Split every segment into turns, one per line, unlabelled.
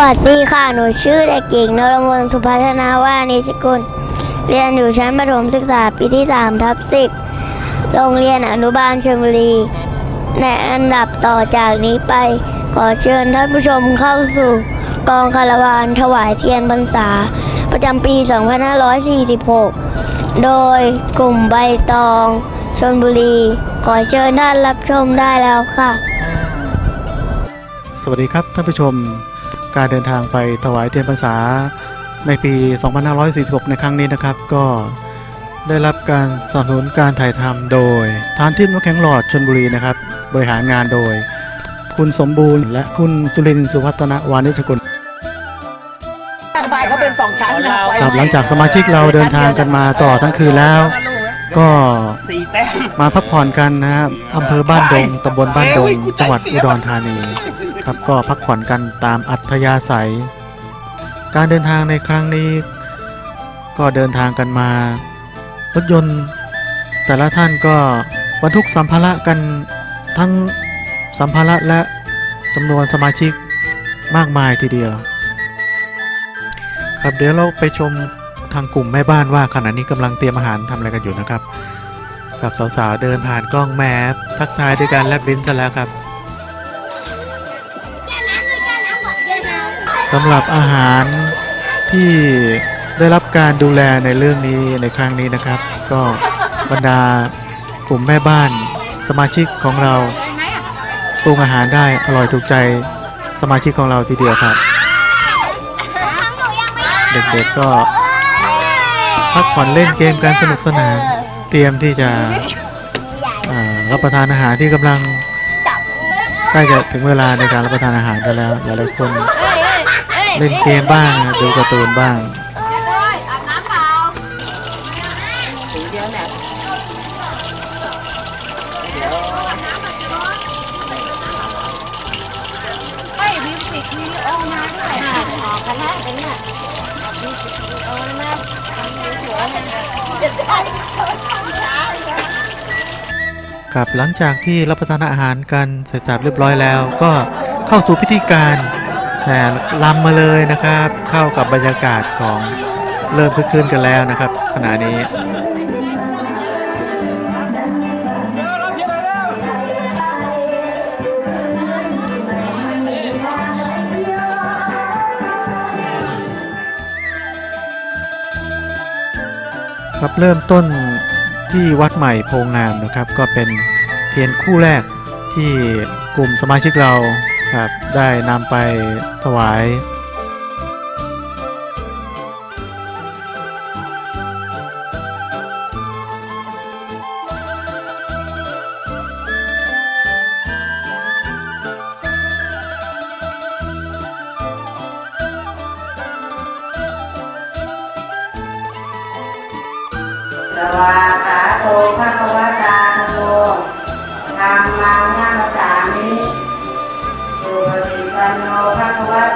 วัสดีค่ะ หนูชื่อเด็กหญิงนรมนสุพัฒนาวานิชกุล เรียนอยู่ชั้นประถมศึกษาปีที่3ทับ10 โรงเรียนอนุบาลชลบุรี ในอันดับต่อจากนี้ไป ขอเชิญท่านผู้ชมเข้าสู่กองคาราวานถวายเทียนพรรษา ประจำปี 2546 โดยกลุ่มใบตองชนบุรี ขอเชิญท่านรับชมได้แล้วค่ะ
สวัสดีครับท่านผู้ชม การเดินทางไปถวายเทียนพรรษาในปี 2546 ในครั้งนี้นะครับ ก็ได้รับการสนับสนุนการถ่ายทำโดยทานทิพย์นกแข็งหลอดชนบุรีนะครับ บริหารงานโดย คุณสมบูรณ์ และคุณสุรินทร์สุพัฒนวานิชกุล
ไปก็เป็นสองชั้นนะไป
ครับหลังจากสมาชิกเราเดินทางกันมาต่อทั้งคืนแล้ว ก็
สี่แต้ม
มาพักผ่อนกันนะครับอำเภอบ้านดงตำบลบ้านดงจังหวัดอุดรธานี ครับก็พักผ่อนกันตามอัธยาศัย การเดินทางในครั้งนี้ ก็เดินทางกันมารถยนต์ แต่ละท่านก็บรรทุกสัมภาระกันทั้งสัมภาระและจำนวนสมาชิกมากมายทีเดียว ครับเดี๋ยวเราไปชมทางกลุ่มแม่บ้านว่าขณะนี้กำลังเตรียมอาหารทำอะไรกันอยู่นะครับ กับสาวๆเดินผ่านกล้องแมพทักทายด้วยการแลบลิ้นซะแล้วครับ สำหรับอาหารที่ได้รับการดูแลในเรื่องนี้ในครั้งนี้นะครับ ก็บรรดากลุ่มแม่บ้านสมาชิกของเราปรุงอาหารได้อร่อยถูกใจสมาชิกของเราทีเดียวครับ เด็กๆก็พักผ่อนเล่นเกมกันสนุกสนานเตรียมที่จะรับประทานอาหารที่กำลังใกล้จะถึงเวลาในการรับประทานอาหารกันแล้วหลายๆคน เล่นเกมบ้าง ดูการ์ตูนบ้าง
เดี๋ยวเนี่ย
ไม่มิวสิกวิดีโอมาด้วยออกกันแล้วกันเนี่ยมิวสิกวิดีโอนะสวยๆนะ
ครับหลังจากที่รับประทานอาหารกันเสร็จสับเรียบร้อยแล้ว ก็เข้าสู่พิธีการ ลำมาเลยนะครับ เข้ากับบรรยากาศของเริ่มคึกคืนกันแล้วนะครับ ขณะนี้ครับเริ่มต้นที่วัดใหม่โพงามนะครับ ก็เป็นเทียนคู่แรกที่กลุ่มสมาชิกเรา ครับ ได้นำไปถวาย
สวาขาโตภะคะวะ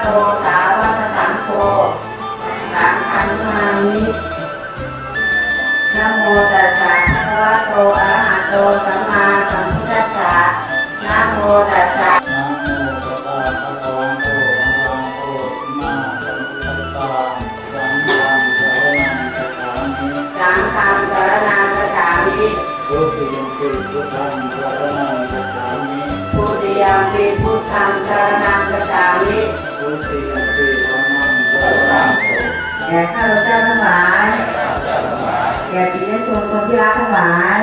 โตสาวกสังโฆสังฆังนามินะโมตัสสะภะคะวะโตอะระหะโตสัมมาสัมพุทธัสสะนะโมตัสสะ
นโมตัสสะภะคะวะโตอะระหะโตสัมมาสัมพุทธัสสะสังฆังสรณังคัจฉามิ
สังฆังสรณังคัจฉามิ
ทุติยมปิพุทธังสรณังคัจฉามิ
พุทธิยัมปิพุทธังสรณังคัจฉามิ
ติยมปิธรรมังสรณังโส
แก่ข้าพเจ้าทั้งหลายแก่ปิยชนคนที่รักทั้งหลาย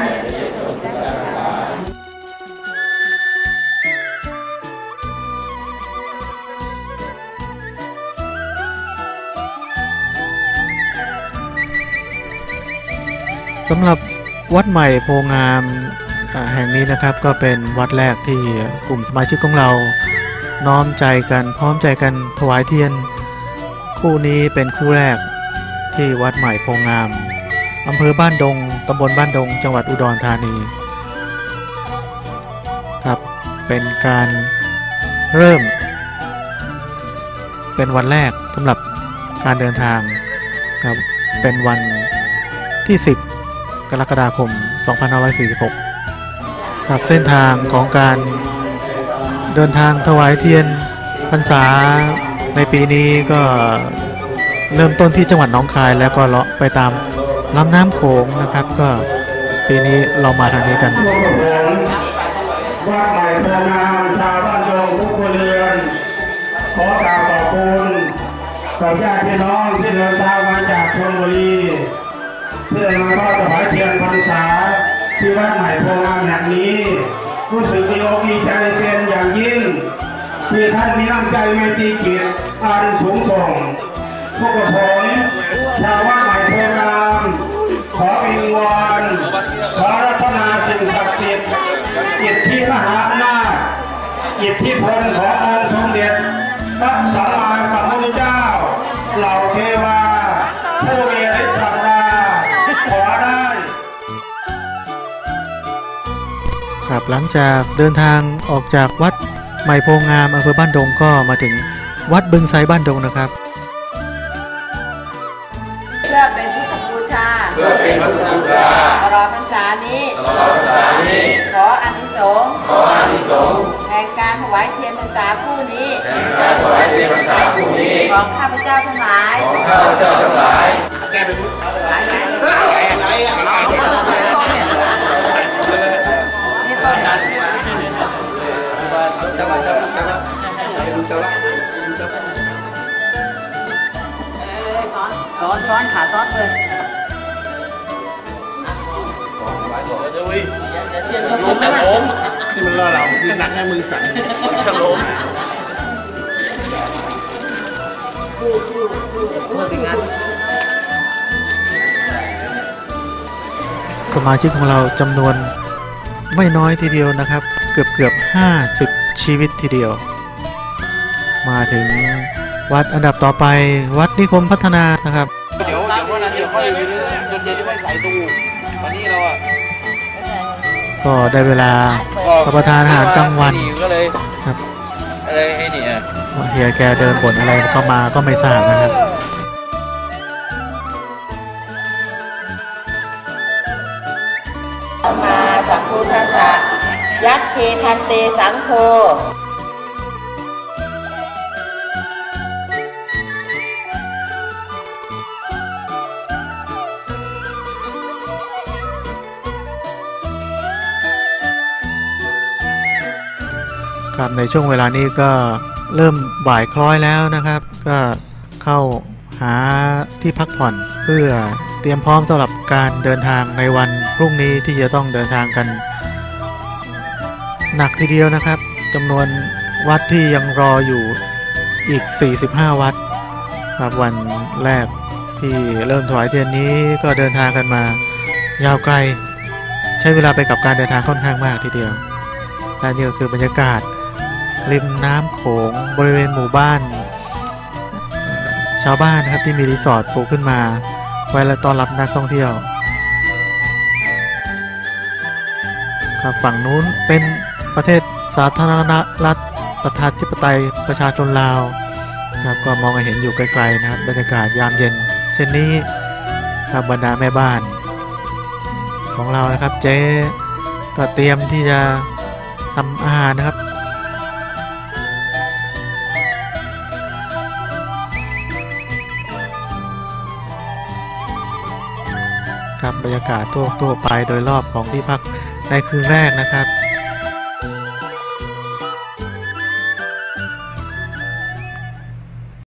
สำหรับวัดใหม่โพงามแห่งนี้นะครับก็เป็นวัดแรกที่กลุ่มสมาชิกของเรา น้อมใจกันพร้อมใจกันถวายเทียน คู่นี้เป็นคู่แรกที่วัดใหม่โพงามอำเภอบ้านดงตำบลบ้านดง จังหวัดอุดรธานีครับเป็นการเริ่ม เป็นวันแรกสำหรับการเดินทางครับเป็นวันที่ 10 กรกฎาคม 2546ครับเส้นทางของการ เดินทางถวายเทียนพรรษาในปีนี้ก็เริ่มต้นที่จังหวัดหนองคายแล้วก็เลาะไปตามลำน้ำโขงนะครับก็ปีนี้เรามาทางนี้กัน
วัดใหม่โพงามชาวบ้านโยงทุกครัวเรือนขอกราบขอบคุณกับญาติพี่น้องที่เดินทางมาจากชลบุรีเพื่อมาทอดถวายเทียนพรรษาที่วัดใหม่โพงามแห่งนี้ รู้สึกดีอกดีใจเป็นอย่างยิ่งที่ท่านมีน้ำใจเมตรียรติอันสูงส่งพวกผมชาวว่าใหม่โพรามขอวิงวอนขอรัตนาสิ่งศักดิ์สิทธิ์อิทธิมหาอำนาจอิทธิพลขององค์สมเด็จพระ หลั
งจากเดินทางออกจากวัดใหม่โพงามอำเภอบ้านดงก็มาถึงวัดบึงไซบ้านดงนะครับ
เพื่อเป็นพุทธบูชาเพื่อเป็นพุทธบูชาตลอดพรรษานี้ตลอดพรรษานี้ ขออานิสงส์ขออานิสงส์แห่งการถวายเทียนพรรษาผู้นี้แห่งการถวายเทียนพรรษาผู้นี้ ของข้าพเจ้าทั้งหลายของข้าพเจ้าทั้งหลายแกเป็น เดี๋ยวเทียนก็ล้มนะ
ที่มันล่อเราที่นักให้มือสั่นมันจะล้ม
สมาชิกของเราจำนวนไม่น้อยทีเดียวนะครับ เกือบเกือบ50 ชีวิตทีเดียว มาถึงวัดอันดับต่อไปวัดนิคมพัฒนานะครับ
เดี๋ยวเดี๋ยววันนั้นเดี๋ยวค่อยจนเย็นที่ไม่ใส่ตู้ตอนนี้เราอะ
ก็ได้เวลารับประทานอาหารกลางวัน
ก็เลย
ครับ
อะไรไอ้นี่อะ
เฮียแกเดินบ่นอะไรเข้ามาก็ไม่ทราบนะครับ
มาสัมพุทธัสสะยักษ์เคพันเตสังโฆ
ครับในช่วงเวลานี้ก็เริ่มบ่ายคล้อยแล้วนะครับ ก็เข้าหาที่พักผ่อนเพื่อเตรียมพร้อมสำหรับการเดินทางในวันพรุ่งนี้ที่จะต้องเดินทางกัน หนักทีเดียวนะครับจำนวนวัดที่ยังรออยู่อีก 45 วัดครับวันแรกที่เริ่มถวายเทียนนี้ก็เดินทางกันมา ยาวไกล ใช้เวลาไปกับการเดินทางค่อนข้างมากทีเดียวและนี่ก็คือบรรยากาศ ริมน้ำโขงบริเวณหมู่บ้าน ชาวบ้านนะครับที่มีรีสอร์ทปลูกขึ้นมา ไว้และต้อนรับนักท่องเที่ยวครับฝั่งนู้นเป็นประเทศสาธารณรัฐประชาธิปไตยประชาชนลาวนะครับก็มองเห็นอยู่ไกลๆนะครับบรรยากาศยามเย็น เช่นนี้ครับบรรดาแม่บ้าน ของเรานะครับเจ๊ก็เตรียมที่จะทำอาหารนะครับ ครับบรรยากาศทั่วทั่วไปโดยรอบของที่พักในคืนแรกนะครับ